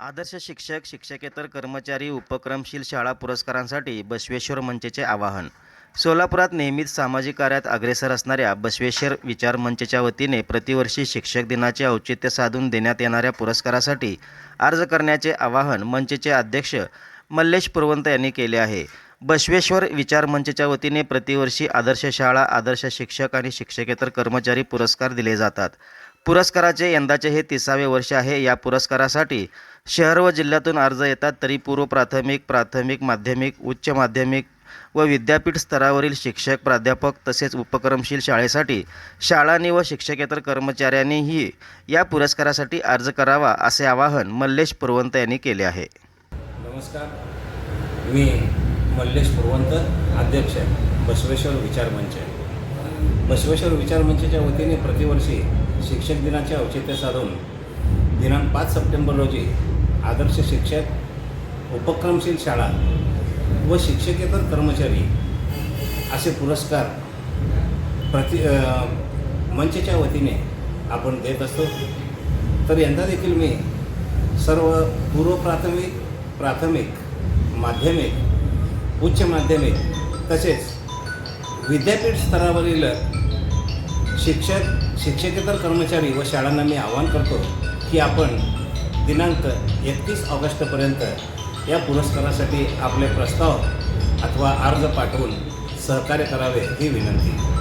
आदर्श शिक्षक शिक्षकेतर कर्मचारी उपक्रमशील शाळा पुरस्कारांसाठी बसवेश्वर मंचचे आवाहन. सोलापुरात नेहमीच सामाजिक कार्यात अग्रेसर असणाऱ्या बसवेश्वर विचार मंचच्या वतीने प्रतिवर्षी शिक्षक दिनाचे औचित्य साधून देण्यात येणाऱ्या पुरस्कारासाठी अर्ज करण्याचे आवाहन मंचचे अध्यक्ष मल्लेश पुरवंत यांनी केले आहे. बसवेश्वर विचार मंचच्या वतीने प्रतिवर्षी आदर्श शाळा आदर्श शिक्षक आणि शिक्षकेतर कर्मचारी पुरस्कार दिले जातात. पुरस्काराचे यंदाचे हे तिसावे वर्ष आहे. या पुरस्कारासाठी शहर व जिल्ह्यातून अर्ज येतात तरी पूर्व प्राथमिक प्राथमिक माध्यमिक उच्च माध्यमिक व विद्यापीठ स्तरावरील शिक्षक प्राध्यापक तसेच उपक्रमशील शाळेसाठी शाळांनी व शिक्षकेतर कर्मचाऱ्यांनीही या पुरस्कारासाठी अर्ज करावा असे आवाहन मल्लेश पुरवंत यांनी केले आहे. नमस्कार. मी मल्लेश पुरवंत अध्यक्ष बसवेश्वर विचार मंच बसवेश्वर विचार मंचच्या वतीने प्रतिवर्षी शिक्षक दिनाचे औचित्य साधून दिनांक पाच सप्टेंबर रोजी आदर्श शिक्षक उपक्रमशील शाळा व शिक्षकेतर कर्मचारी असे पुरस्कार प्रति मंचच्या वतीने आपण देत असतो. तर यंदा देखील मी सर्व पूर्व प्राथमिक प्राथमिक माध्यमिक उच्च माध्यमिक तसेच विद्यापीठ स्तरावरील शिक्षक शिक्षकेतर कर्मचारी व शाळांना मी आवाहन करतो की आपण दिनांक एकतीस ऑगस्टपर्यंत या पुरस्कारासाठी आपले प्रस्ताव अथवा अर्ज पाठवून सहकार्य करावे ही विनंती.